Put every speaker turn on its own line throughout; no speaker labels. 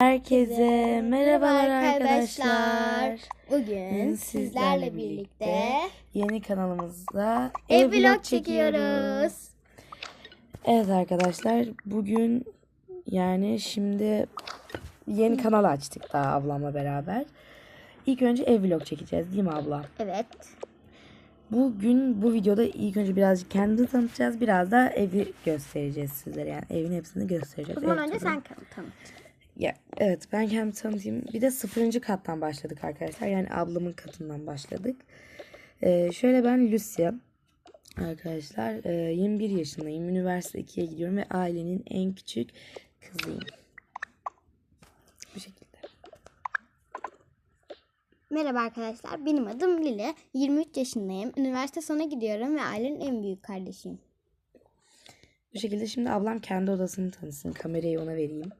Herkese merhabalar arkadaşlar.
Bugün sizlerle birlikte
yeni kanalımızda
ev vlog çekiyoruz.
Evet arkadaşlar bugün yani şimdi yeni kanal açtık daha ablamla beraber. İlk önce ev vlog çekeceğiz değil mi abla?
Evet.
Bugün bu videoda ilk önce birazcık kendimizi tanıtacağız. Biraz da evi göstereceğiz sizlere. Yani evin hepsini göstereceğiz.
O zaman
Ev
önce sen tanıt.
Ya evet ben kendimi tanıtayım. Bir de sıfırıncı kattan başladık arkadaşlar. Yani ablamın katından başladık. Ee, şöyle ben Lucia. Arkadaşlar e, 21 yaşındayım. Üniversite 2'ye gidiyorum ve ailenin en küçük kızıyım. Bu şekilde.
Merhaba arkadaşlar. Benim adım Lile. 23 yaşındayım. Üniversite sona gidiyorum ve ailenin en büyük kardeşiyim.
Bu şekilde şimdi ablam kendi odasını tanısın. Kamerayı ona vereyim.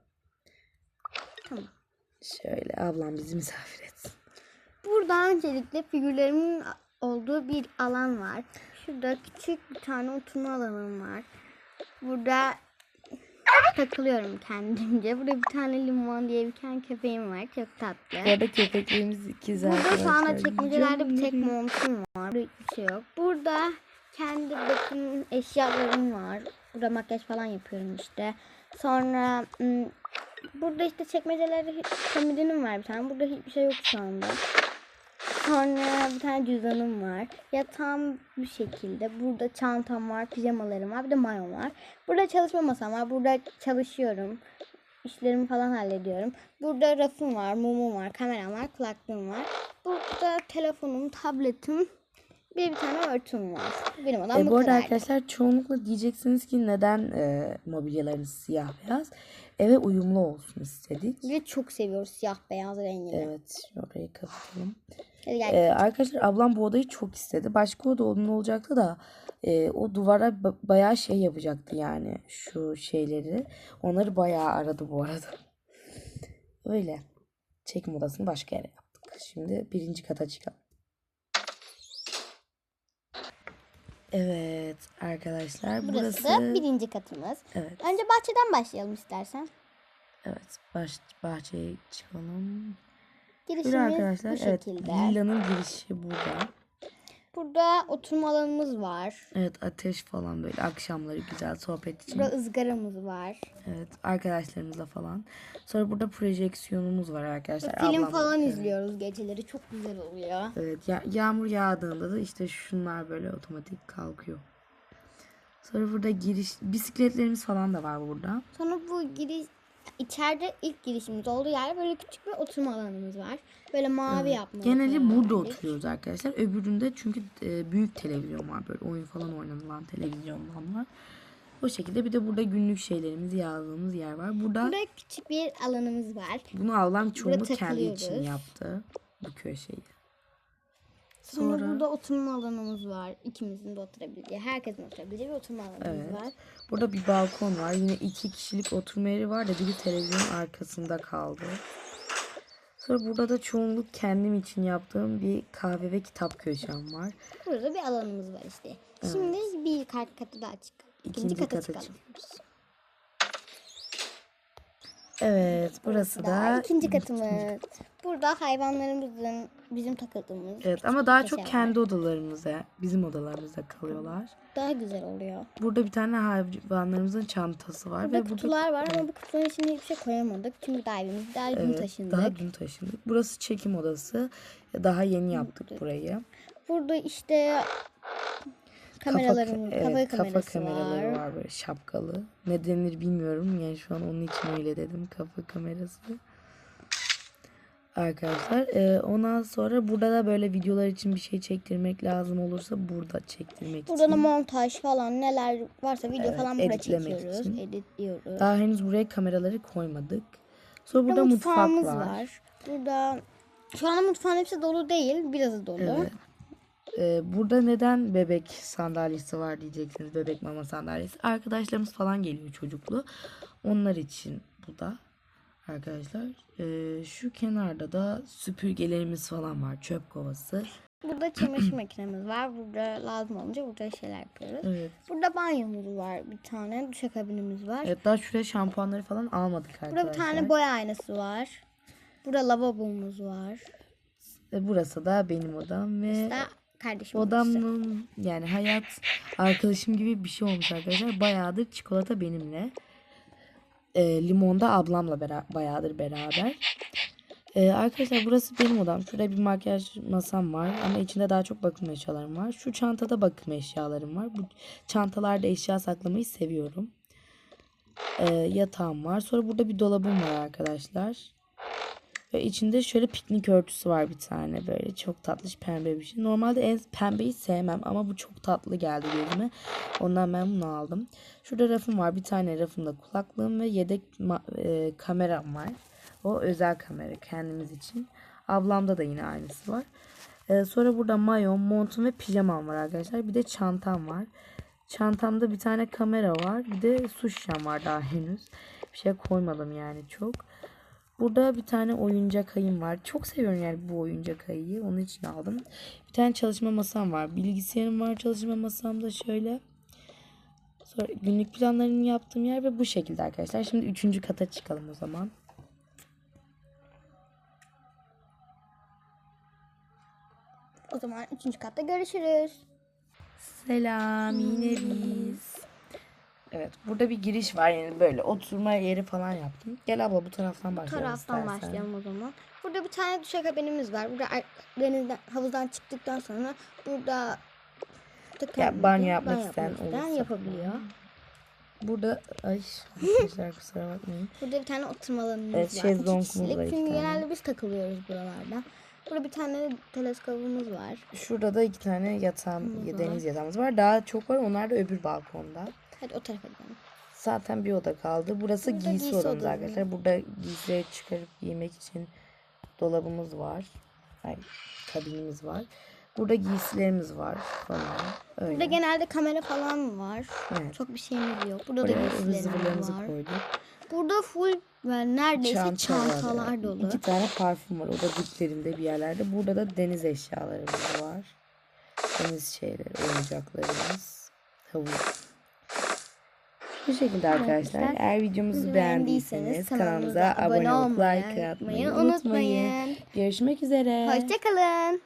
Şöyle ablam bizi misafir etsin.
Burada öncelikle figürlerimin olduğu bir alan var. Şurada küçük bir tane oturma alanım var. Burada takılıyorum kendimce. Burada bir tane limon diye bir tane köpeğim var. Çok tatlı.
Bu arada köpeklerimiz ikiz
Burada
arkadaşlar.
şu anda çekmecelerde bir tek montum var. Burada hiçbir şey yok. Burada kendi bakım eşyalarım var. Burada makyaj falan yapıyorum işte. Sonra burada işte çekmecelerde komodinim var bir tane. Burada hiçbir şey yok şu anda. Sonra bir tane cüzdanım var. Yatağım bu şekilde. Burada çantam var, pijamalarım var, bir de mayom var. Burada çalışma masam var. Burada çalışıyorum. İşlerimi falan hallediyorum. Burada rafım var, mumum var, kameram var, kulaklığım var. Burada telefonum, tabletim, bir, bir tane örtüm var. Benim odam
E,
bu
bu arada
kadar.
arkadaşlar çoğunlukla diyeceksiniz ki neden e, mobilyalarınız siyah beyaz? Eve uyumlu olsun istedik.
Ve çok seviyoruz siyah beyaz rengini.
Evet orayı kapatalım.
Hadi gel.
E, arkadaşlar ablam bu odayı çok istedi. Başka oda onun olacaktı da e, o duvara ba- bayağı şey yapacaktı yani şu şeyleri. Onları bayağı aradı bu arada. Öyle. Çekim odasını başka yere yaptık. Şimdi birinci kata çıkalım. Evet arkadaşlar
Burası,
burası,
birinci katımız.
evet
Önce bahçeden başlayalım istersen.
evet baş, bahçeye çıkalım. Böyle
Girişimiz
arkadaşlar
bu
evet
şekilde.
villanın girişi burada.
Burada oturma alanımız var.
Evet ateş falan böyle akşamları güzel sohbet için.
Burada ızgaramız var.
Evet arkadaşlarımızla falan. Sonra burada projeksiyonumuz var arkadaşlar.
Film
Ablamla-
falan
evet.
izliyoruz geceleri. Çok güzel oluyor.
Evet ya- yağmur yağdığında da işte şunlar böyle otomatik kalkıyor. Sonra burada giriş bisikletlerimiz falan da var burada.
Sonra bu giriş içeride ilk girişimiz olduğu yer böyle küçük bir oturma alanımız var. Böyle mavi yapmalı.
Geneli
falan
burada oturuyoruz arkadaşlar. Öbüründe çünkü e, büyük televizyon var böyle oyun falan oynanılan televizyondan var. O şekilde bir de burada günlük şeylerimizi yazdığımız yer var. Burada
Burada küçük bir alanımız var.
bunu ablam çoğunluk kendi için yaptı. Bu köşeyi.
Sonra,
Sonra-
burada oturma alanımız var. İkimizin de oturabileceği, herkesin oturabileceği bir oturma alanımız
Evet.
var.
Burada bir balkon var. Yine iki kişilik oturma yeri var da biri televizyonun arkasında kaldı. Sonra burada da çoğunluk kendim için yaptığım bir kahve ve kitap köşem var.
Burada bir alanımız var işte. Şimdi bir kat katı daha çık. İkinci,
İkinci
kata,
kata
çıkalım.
çıkıyoruz. Evet burası
Daha
da
ikinci katımız. Burada hayvanlarımızın bizim takıldığımız
Evet ama daha çok kendi odalarımıza, bizim odalarımızda kalıyorlar.
daha güzel oluyor.
Burada bir tane hayvanlarımızın çantası var
Burada
ve burada
kutular var ama bu kutuların içine hiçbir şey koyamadık. Çünkü daha evimiz daha dün
Evet,
taşındık.
daha dün taşındık. Burası çekim odası. Daha yeni yaptık burayı.
Burada işte kameralarımız, kafa,
evet,
kamerası
kafa kameraları
var.
var. böyle şapkalı. Ne denir bilmiyorum. Yani şu an onun için öyle dedim. Kafa kamerası. Arkadaşlar e, ondan sonra burada da böyle videolar için bir şey çektirmek lazım olursa burada çektirmek
Burada da
için.
montaj falan neler varsa video
Evet,
falan burada çekiyoruz.
için.
Editliyoruz.
Daha henüz buraya kameraları koymadık. Sonra
Burada
burada mutfak var.
var. Burada şu anda mutfağın hepsi dolu değil. Birazı dolu.
Evet. Ee, burada neden bebek sandalyesi var diyeceksiniz. Bebek mama sandalyesi. Arkadaşlarımız falan geliyor çocuklu. Onlar için bu da arkadaşlar. Ee, şu kenarda da süpürgelerimiz falan var. Çöp kovası.
Burada çamaşır makinemiz var. Burada lazım olunca burada şeyler yapıyoruz.
Evet.
Burada banyomuz var bir tane. Duşakabinimiz var.
Evet daha şuraya şampuanları falan almadık arkadaşlar.
Burada bir tane boya aynası var. Burada lavabomuz var.
Burası da benim odam ve
Burada kardeşim
odamın yani hayat arkadaşım gibi bir şey olmuş arkadaşlar. Bayağıdır çikolata benimle. Ee, limon da ablamla bera- bayağıdır beraber. Ee, arkadaşlar burası benim odam. Şurada bir makyaj masam var ama içinde daha çok bakım eşyalarım var. Şu çantada bakım eşyalarım var. Bu çantalarda eşya saklamayı seviyorum. Ee, yatağım var. Sonra burada bir dolabım var arkadaşlar. Ve içinde şöyle piknik örtüsü var bir tane böyle çok tatlış pembe bir şey. Normalde en pembeyi sevmem ama bu çok tatlı geldi gözüme. Ondan ben bunu aldım. Şurada rafım var. Bir tane rafımda kulaklığım ve yedek e, kameram var. O özel kamera kendimiz için. Ablamda da yine aynısı var. E, sonra burada mayon, montum ve pijamam var arkadaşlar. Bir de çantam var. Çantamda bir tane kamera var. Bir de su şişem var daha henüz. Bir şey koymadım yani çok. Burada bir tane oyuncak ayım var. Çok seviyorum yani bu oyuncak ayıyı. Onun için aldım. Bir tane çalışma masam var. Bilgisayarım var çalışma masamda şöyle. Sonra günlük planlarımı yaptığım yer ve bu şekilde arkadaşlar. Şimdi üçüncü kata çıkalım o zaman.
O zaman üçüncü katta görüşürüz.
Selam yine biz. Evet burada bir giriş var yani böyle oturma yeri falan yaptım. Gel abla bu taraftan başlayalım
taraftan
istersen.
başlayalım o zaman. Burada bir tane duşakabinimiz var. Burada denizden havuzdan çıktıktan sonra burada
Ya, banyo yapmak isteyen olursa
yapabiliyor.
Burada ay arkadaşlar kusura bakmayın.
Burada bir tane oturma alanımız
Evet,
var.
şezlongumuz var tane.
genelde biz takılıyoruz buralarda. Burada bir tane teleskopumuz var.
Şurada da iki tane yatağım, deniz yatağımız var. Daha çok var. Onlar da öbür balkonda.
Hadi o tarafa gidelim.
Zaten bir oda kaldı. Burası
Burada
giysi,
giysi
odamız
odası.
arkadaşlar. Burada giysileri çıkarıp giymek için dolabımız var. Ay, kabinimiz var. Burada giysilerimiz var falan. Öyle.
Burada genelde kamera falan var.
Evet.
Çok bir şeyimiz yok. Burada da
Buraya ıvır
giysilerimiz var.
koyduk.
Burada full ve neredeyse
Çanta
çantalar
var.
dolu.
İki tane parfüm var. O da diplerinde bir yerlerde. Burada da deniz eşyalarımız var. Deniz şeyleri, oyuncaklarımız. Havuz. Bu şekilde arkadaşlar. Eğer videomuzu beğendiyseniz kanalımıza abone olup like atmayı unutmayın.
unutmayın.
Görüşmek üzere.
Hoşçakalın.